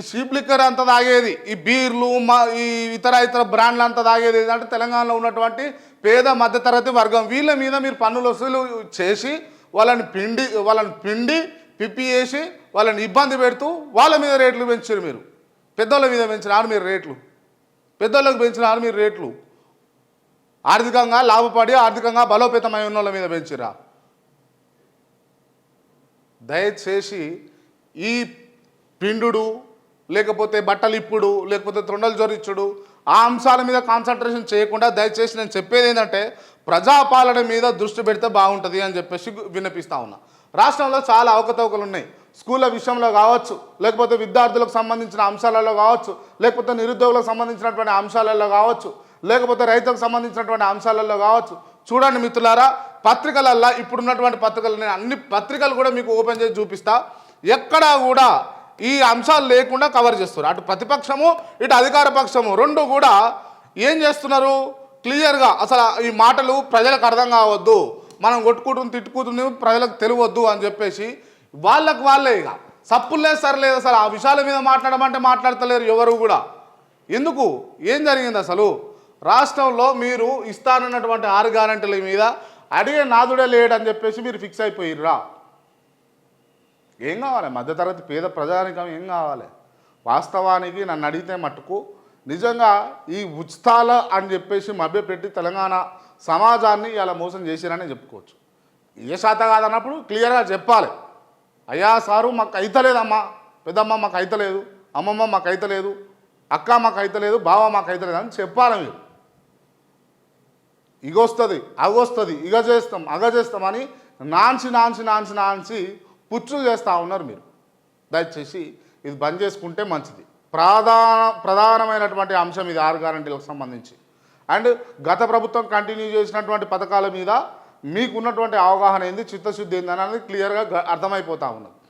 ఈ sheep liquor అంత తాగేది ఈ బీర్లు మా ఈ ఇతర ఇతర బ్రాండ్లు అంత తాగేది ఏంటంటే తెలంగాణలో ఉన్నటువంటి పేద మధ్యతరగతి వర్గం. వీళ్ళ మీద మీరు పన్నులు వసూలు చేసి వాళ్ళని పిండి వాళ్ళని పిండి పిప్పి చేసి వాళ్ళని ఇబ్బంది పెడుతూ వాళ్ళ మీద రేట్లు పెంచారు మీరు. పెద్దోళ్ళ మీద పెంచినారు మీరు రేట్లు. పెద్దోళ్ళకి పెంచినారు మీరు రేట్లు. ఆర్థికంగా లాభపడి ఆర్థికంగా బలోపేతమై ఉన్న వాళ్ళ మీద పెంచిరా దయచేసి ఈ పిండుడు లేకపోతే బట్టలు ఇప్పుడు లేకపోతే తొండలు జొరిచ్చుడు ఆ అంశాల మీద కాన్సన్ట్రేషన్ చేయకుండా దయచేసి నేను చెప్పేది ఏంటంటే ప్రజాపాలన మీద దృష్టి పెడితే బాగుంటుంది అని చెప్పేసి వినిపిస్తా ఉన్నా. రాష్ట్రంలో చాలా అవకతవకలు ఉన్నాయి. స్కూళ్ళ విషయంలో కావచ్చు లేకపోతే విద్యార్థులకు సంబంధించిన అంశాలలో కావచ్చు లేకపోతే నిరుద్యోగులకు సంబంధించినటువంటి అంశాలలో కావచ్చు లేకపోతే రైతులకు సంబంధించినటువంటి అంశాలలో కావచ్చు. చూడండి మిత్రులారా పత్రికలల్లో ఇప్పుడున్నటువంటి పత్రికలు నేను అన్ని పత్రికలు కూడా మీకు ఓపెన్ చేసి చూపిస్తా. ఎక్కడా కూడా ఈ అంశాలు లేకుండా కవర్ చేస్తున్నారు. అటు ప్రతిపక్షము ఇటు అధికార పక్షము రెండు కూడా ఏం చేస్తున్నారు? క్లియర్గా అసలు ఈ మాటలు ప్రజలకు అర్థం కావద్దు. మనం కొట్టుకుంటుంది తిట్టుకుంటుంది ప్రజలకు తెలియవద్దు అని చెప్పేసి వాళ్ళకు వాళ్ళే ఇక. సప్పులే సరలేదు అసలు. ఆ విషయాల మీద మాట్లాడమంటే మాట్లాడతలేరు ఎవరు కూడా. ఎందుకు? ఏం జరిగింది అసలు? రాష్ట్రంలో మీరు ఇస్తానన్నటువంటి ఆరు గ్యారంటీల మీద అడిగే నాదుడే లేడని చెప్పేసి మీరు ఫిక్స్ అయిపోయిర్రా. ఏం కావాలి? మధ్యతరగతి పేద ప్రజానికం ఏం కావాలి? వాస్తవానికి నన్ను అడిగితే మట్టుకు నిజంగా ఈ ఉచితాల అని చెప్పేసి మభ్యపెట్టి తెలంగాణ సమాజాన్ని ఇలా మోసం చేసిరని చెప్పుకోవచ్చు. ఏ శాత కాదన్నప్పుడు క్లియర్గా చెప్పాలి. అయ్యా సారు మాకు అయితలేదమ్మా. పెద్దమ్మ మాకు అయితలేదు. అమ్మమ్మ మాకు అయితలేదు. అక్క మాకు అయితలేదు. బావ మాకు అయితలేదు అని చెప్పాలి మీరు. ఇగొస్తుంది అగొస్తుంది ఇగ చేస్తాం అగ చేస్తామని నాన్సి నాన్సి నాన్సి నాన్సి పుచ్చులు చేస్తూ ఉన్నారు మీరు. దయచేసి ఇది బంద్ చేసుకుంటే మంచిది. ప్రధాన ప్రధానమైనటువంటి అంశం ఇది ఆరు గ్యారంటీలకు సంబంధించి. అండ్ గత ప్రభుత్వం కంటిన్యూ చేసినటువంటి పథకాల మీద మీకున్నటువంటి అవగాహన ఏంది చిత్తశుద్ధి ఏంది అనేది క్లియర్గా అర్థమైపోతూ అర్థమైపోతా ఉన్నది.